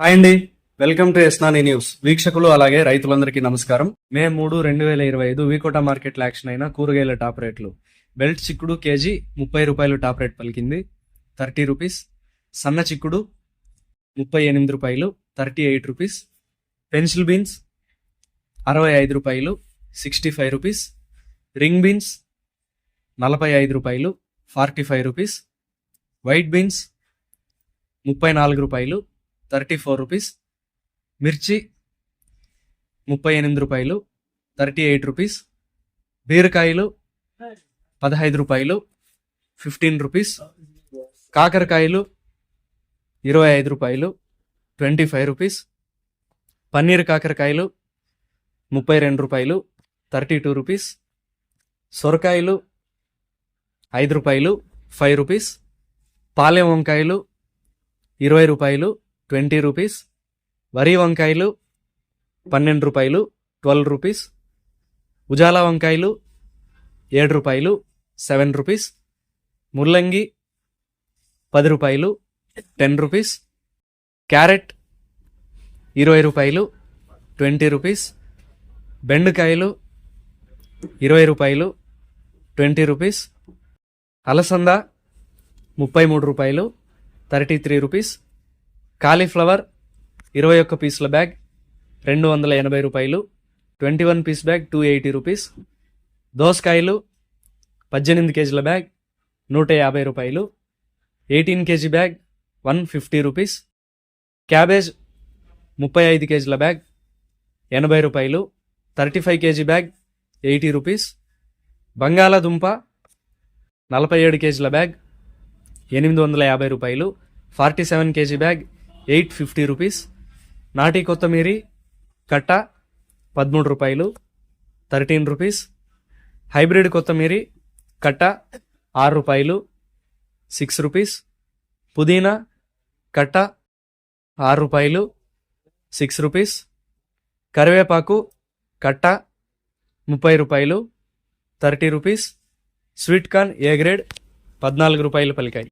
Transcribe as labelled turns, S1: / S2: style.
S1: Hi అండి. Welcome to ఎస్నాని news. వీక్షకులు అలాగే రైతులందరికీ నమస్కారం. మే మూడు రెండు వేల ఇరవై ఐదు వీకోట మార్కెట్లో యాక్షన్ అయిన కూరగాయల టాప్ రేట్లు. బెల్ట్ చిక్కుడు కేజీ ముప్పై రూపాయలు టాప్ రేట్ పలికింది. Thirty rupees. సన్న చిక్కుడు ముప్పై ఎనిమిది రూపాయలు thirty eight rupees. Pencil beans అరవై ఐదు రూపాయలు sixty five rupees. Ring beans నలభై ఐదు రూపాయలు forty five rupees. White beans ముప్పై నాలుగు రూపాయలు థర్టీ ఫోర్ రూపీస్. మిర్చి ముప్పై ఎనిమిది రూపాయలు. Thirty eight rupees. బీరకాయలు పదహైదు రూపాయలు. Fifteen rupees. కాకరకాయలు ఇరవై ఐదు రూపాయలు. Twenty five rupees. పన్నీర్ కాకరకాయలు ముప్పై రెండు రూపాయలు. Thirty two rupees. సొరకాయలు ఐదు రూపాయలు. Five rupees. పాలెం వంకాయలు ఇరవై రూపాయలు. Twenty rupees. వరి వంకాయలు పన్నెండు రూపాయలు ట్వెల్వ్ రూపీస్. ఉజాలా వంకాయలు ఏడు రూపాయలు సెవెన్ రూపీస్. ముల్లంగి పది రూపాయలు టెన్ రూపీస్. క్యారెట్ ఇరవై రూపాయలు ట్వంటీ రూపీస్. బెండకాయలు ఇరవై రూపాయలు ట్వంటీ రూపీస్. అలసంద ముప్పై మూడు రూపాయలు థర్టీ త్రీ రూపీస్. కాలీఫ్లవర్ ఇరవై ఒక్క పీసుల బ్యాగ్ రెండు వందల ఎనభై రూపాయలు twenty one piece bag two eighty rupees. దోసకాయలు పద్దెనిమిది కేజీల బ్యాగ్ నూట యాభై రూపాయలు. Eighteen KG bag one fifty rupees. Cabbage ముప్పై ఐదు కేజీల బ్యాగ్ ఎనభై రూపాయలు. Thirty five KG bag eighty rupees. బంగాళాదుంప నలభై ఏడు కేజీల బ్యాగ్ ఎనిమిది వందల యాభై రూపాయలు. Forty seven KG bag eight fifty rupees. నాటి కొత్తమీరి కట్ట పదమూడు రూపాయలు థర్టీన్ రూపీస్. హైబ్రిడ్ కొత్తమీరి కట్ట ఆరు రూపాయలు సిక్స్ రూపీస్. పుదీనా కట్ట ఆరు రూపాయలు సిక్స్ రూపీస్. కరివేపాకు కట్ట ముప్పై రూపాయలు thirty rupees. Sweet corn A grade పద్నాలుగు రూపాయలు పలికాయి.